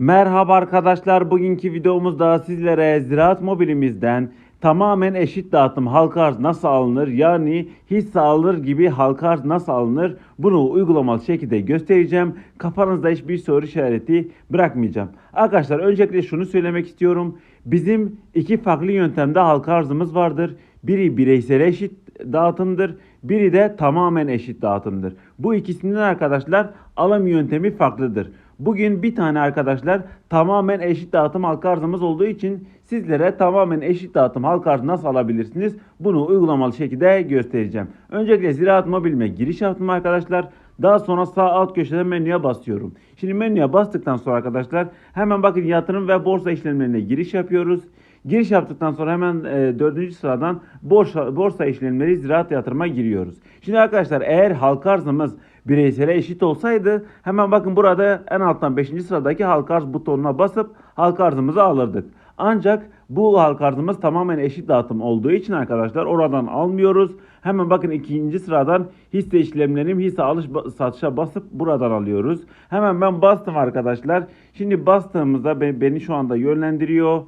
Merhaba arkadaşlar. Bugünkü videomuzda sizlere Ziraat Mobilimizden tamamen eşit dağıtım halka arz nasıl alınır? Yani hisse alır gibi halka arz nasıl alınır? Bunu uygulamalı şekilde göstereceğim. Kafanızda hiçbir soru işareti bırakmayacağım. Arkadaşlar öncelikle şunu söylemek istiyorum. Bizim iki farklı yöntemde halka arzımız vardır. Biri bireysel eşit dağıtımdır. Biri de tamamen eşit dağıtımdır. Bu ikisinin arkadaşlar alım yöntemi farklıdır. Bugün bir tane arkadaşlar tamamen eşit dağıtım halka arzımız olduğu için sizlere tamamen eşit dağıtım halka arzı nasıl alabilirsiniz? Bunu uygulamalı şekilde göstereceğim. Öncelikle Ziraat Mobil'ime giriş yaptım arkadaşlar. Daha sonra sağ alt köşede menüye basıyorum. Şimdi menüye bastıktan sonra arkadaşlar hemen bakın yatırım ve borsa işlemlerine giriş yapıyoruz. Giriş yaptıktan sonra hemen e, dördüncü sıradan borsa, borsa işlemleri ziraat yatırıma giriyoruz. Şimdi arkadaşlar eğer halka arzımız bireysele eşit olsaydı hemen bakın burada en alttan 5. sıradaki halka arz butonuna basıp halka arzımızı alırdık. Ancak bu halka arzımız tamamen eşit dağıtım olduğu için arkadaşlar oradan almıyoruz. Hemen bakın ikinci sıradan hisse işlemlerim hisse alış satışa basıp buradan alıyoruz. Hemen ben bastım arkadaşlar. Şimdi bastığımızda be- beni şu anda yönlendiriyor.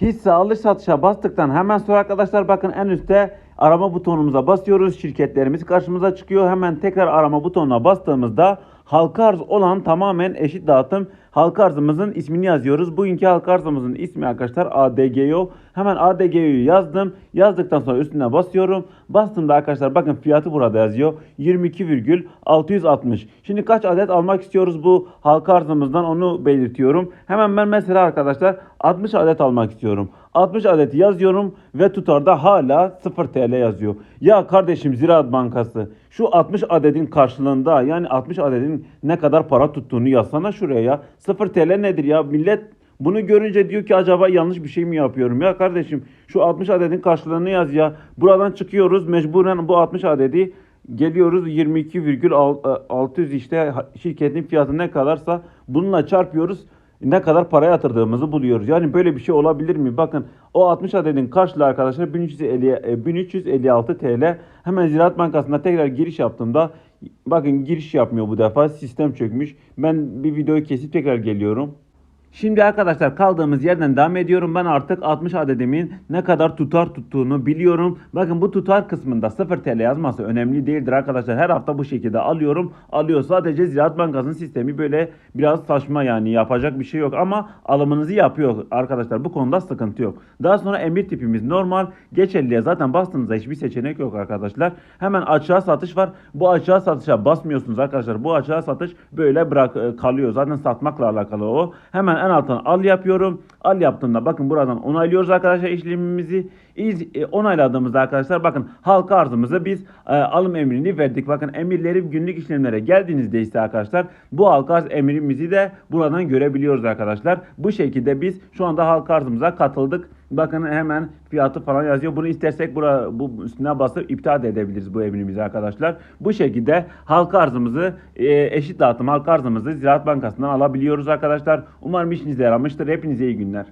Hisse alış satışa bastıktan hemen sonra arkadaşlar bakın en üstte arama butonumuza basıyoruz. Şirketlerimiz karşımıza çıkıyor. Hemen tekrar arama butonuna bastığımızda halka arz olan tamamen eşit dağıtım halka arzımızın ismini yazıyoruz. Bugünkü halka arzımızın ismi arkadaşlar ADGO. Hemen ADGO'yu yazdım. Yazdıktan sonra üstüne basıyorum. Bastığımda arkadaşlar bakın fiyatı burada yazıyor. 22,660. Şimdi kaç adet almak istiyoruz bu halka arzımızdan onu belirtiyorum. Hemen ben mesela arkadaşlar 60 adet almak istiyorum. 60 adeti yazıyorum ve tutarda hala 0 TL yazıyor. Ya kardeşim Ziraat Bankası şu 60 adetin karşılığında yani 60 adetin ne kadar para tuttuğunu yazsana şuraya ya. 0 TL nedir ya millet bunu görünce diyor ki acaba yanlış bir şey mi yapıyorum ya kardeşim şu 60 adetin karşılığını yaz ya. Buradan çıkıyoruz mecburen bu 60 adedi geliyoruz 22,600 işte şirketin fiyatı ne kadarsa bununla çarpıyoruz ne kadar para yatırdığımızı buluyoruz. Yani böyle bir şey olabilir mi? Bakın o 60 adetin karşılığı arkadaşlar 1350, e, 1356 TL. Hemen Ziraat Bankası'na tekrar giriş yaptığımda bakın giriş yapmıyor bu defa. Sistem çökmüş. Ben bir videoyu kesip tekrar geliyorum. Şimdi arkadaşlar kaldığımız yerden devam ediyorum. Ben artık 60 adedimin ne kadar tutar tuttuğunu biliyorum. Bakın bu tutar kısmında 0 TL yazması önemli değildir arkadaşlar. Her hafta bu şekilde alıyorum. Alıyor sadece Ziraat Bankası'nın sistemi böyle biraz saçma yani yapacak bir şey yok. Ama alımınızı yapıyor arkadaşlar. Bu konuda sıkıntı yok. Daha sonra emir tipimiz normal. Geç 50'ye zaten bastığınızda hiçbir seçenek yok arkadaşlar. Hemen açığa satış var. Bu açığa satışa basmıyorsunuz arkadaşlar. Bu açığa satış böyle bırak e, kalıyor. Zaten satmakla alakalı o. Hemen en alttan al yapıyorum. Al yaptığımda bakın buradan onaylıyoruz arkadaşlar işlemimizi. İz, e, onayladığımızda arkadaşlar bakın halka arzımızı biz e, alım emrini verdik. Bakın emirleri günlük işlemlere geldiğinizde ise arkadaşlar bu halka arz emrimizi de buradan görebiliyoruz arkadaşlar. Bu şekilde biz şu anda halka arzımıza katıldık. Bakın hemen fiyatı falan yazıyor. Bunu istersek bura, bu üstüne basıp iptal de edebiliriz bu emrimizi arkadaşlar. Bu şekilde halka arzımızı e, eşit dağıtım halka arzımızı Ziraat Bankası'ndan alabiliyoruz arkadaşlar. Umarım işinize yaramıştır. Hepinize iyi günler.